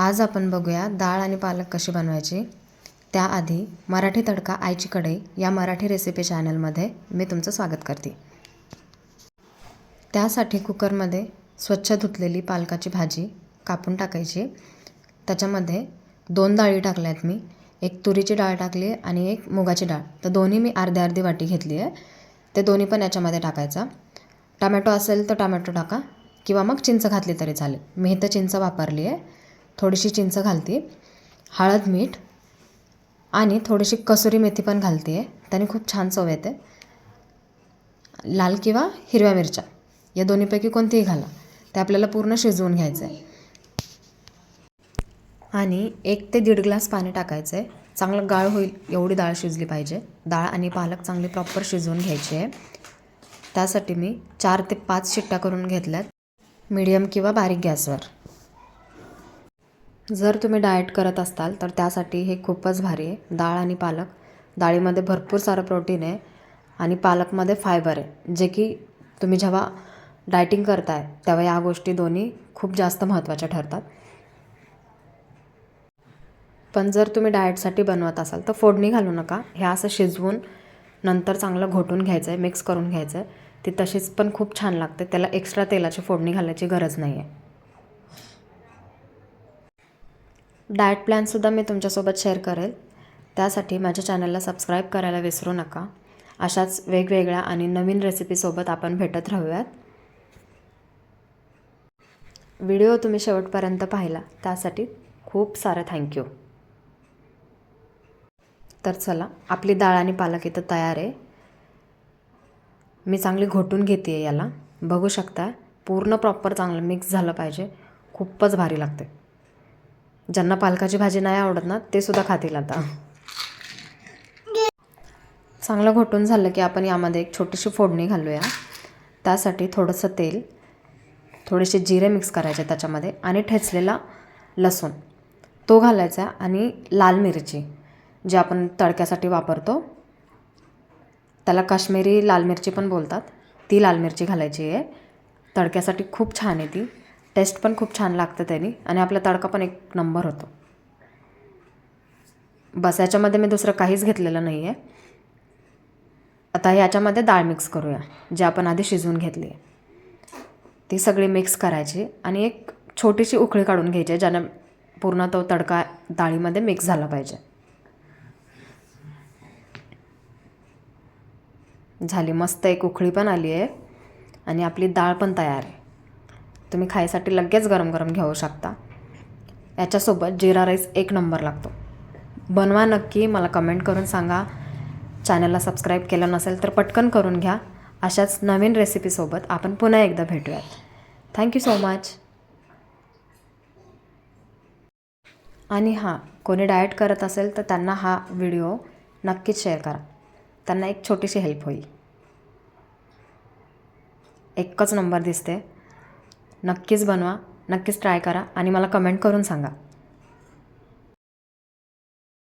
आज आपण बघूया डाळ आणि पालक कशी बनवायची. त्याआधी मराठी तडका आईची कढई या मराठी रेसिपी चॅनलमध्ये मी तुमचं स्वागत करते. त्यासाठी कुकरमध्ये स्वच्छ धुतलेली पालकाची भाजी कापून टाकायची. त्याच्यामध्ये दोन डाळी टाकल्या आहेत मी. एक तुरीची डाळ टाकली आहे आणि एक मुगाची डाळ. तर दोन्ही मी अर्धी अर्धी वाटी घेतली आहे. ते दोन्ही पण याच्यामध्ये टाकायचा. टमॅटो असेल तर टमॅटो टाका किंवा मग चिंच घातली तरी चालेल. मी इथं चिंच वापरली आहे. थोडीशी चिंच घालते. हळद मीठ आणि थोडीशी कसुरी मेथी पण घालते. आहे त्याने खूप छान चव येते. लाल किंवा हिरव्या मिरच्या या दोन्हीपैकी कोणतीही घाला. ते आपल्याला पूर्ण शिजवून घ्यायचं. आहे आणि एक ते दीड ग्लास पाणी टाकायचं. आहे चांगलं गाळ होईल एवढी डाळ शिजली पाहिजे. डाळ आणि पालक चांगली प्रॉपर शिजवून घ्यायची. आहे त्यासाठी मी चार ते पाच शिट्ट्या करून घेतल्यात. मीडियम किंवा बारीक गॅसवर. जर तुम्ही डाएट करत असाल तर त्यासाठी हे खूपच भारी आहे. डाळ आणि पालक. डाळीमध्ये भरपूर सारं प्रोटीन आहे आणि पालकमध्ये फायबर आहे. जे की तुम्ही जेव्हा डायटिंग करताय तेव्हा या गोष्टी दोन्ही खूप जास्त महत्त्वाच्या ठरतात. पण जर तुम्ही डाएटसाठी बनवत असाल तर फोडणी घालू नका. हे असं शिजवून नंतर चांगलं घोटून घ्यायचं आहे मिक्स करून घ्यायचं आहे ती तशीच पण खूप छान लागते. त्याला एक्स्ट्रा तेलाची फोडणी घालायची गरज नाही आहे डाएट प्लॅनसुद्धा मी तुमच्यासोबत शेअर करेल. त्यासाठी माझ्या चॅनलला सबस्क्राईब करायला विसरू नका. अशाच वेगवेगळ्या आणि नवीन रेसिपीसोबत आपण भेटत राहूयात. व्हिडिओ तुम्ही शेवटपर्यंत पाहिला. त्यासाठी खूप सारं थँक्यू तर चला आपली डाळ आणि पालक इथं तयार आहे. मी चांगली घोटून घेते आहे याला. बघू शकता पूर्ण प्रॉपर चांगलं मिक्स झालं पाहिजे. खूपच भारी लागते ज्यांना पालकाची भाजी नाही आवडत ना ते सुद्धा खातील आता. चांगलं घोटून झालं की आपण यामध्ये एक छोटीशी फोडणी घालूया. त्यासाठी थोडंसं तेल थोडेसे जिरे मिक्स करायचे त्याच्यामध्ये आणि ठेचलेला लसूण. तो घालायचा आणि लाल मिरची जी आपण तडक्यासाठी वापरतो. त्याला काश्मीरी लाल मिरची पण बोलतात. ती लाल मिरची घालायची आहे. तडक्यासाठी खूप छान आहे ती. टेस्ट पण खूप छान लागतं त्यानी. आणि आपला तडका पण एक नंबर होतो. बस याच्यामध्ये मी दुसरं काहीच घेतलेलं नाही आहे आता याच्यामध्ये डाळ मिक्स करूया जी आपण आधी शिजवून घेतली आहे. ती सगळी मिक्स करायची आणि एक छोटीशी उकळी काढून घ्यायची ज्यानं पूर्ण तो तडका डाळीमध्ये मिक्स झाला पाहिजे. झाली मस्त एक उकळी पण आली आहे आणि आपली डाळ पण तयार आहे. तुम्ही खायसाठी लगेच गरम गरम घेऊ शकता. याच्यासोबत जिरा राईस एक नंबर लागतो. बनवा नक्की मला कमेंट करून सांगा. चॅनलला सबस्क्राईब केलं नसेल तर पटकन करून घ्या. अशाच नवीन रेसिपीसोबत आपण पुन्हा एकदा भेटूयात. थँक्यू सो मच आणि हां कोणी डाएट करत असेल तर त्यांना हा व्हिडिओ नक्कीच शेअर करा. त्यांना एक छोटीशी हेल्प होईल. एकच नंबर दिसते. नक्कीच बनवा नक्कीच ट्राय करा आणि मला कमेंट करून सांगा.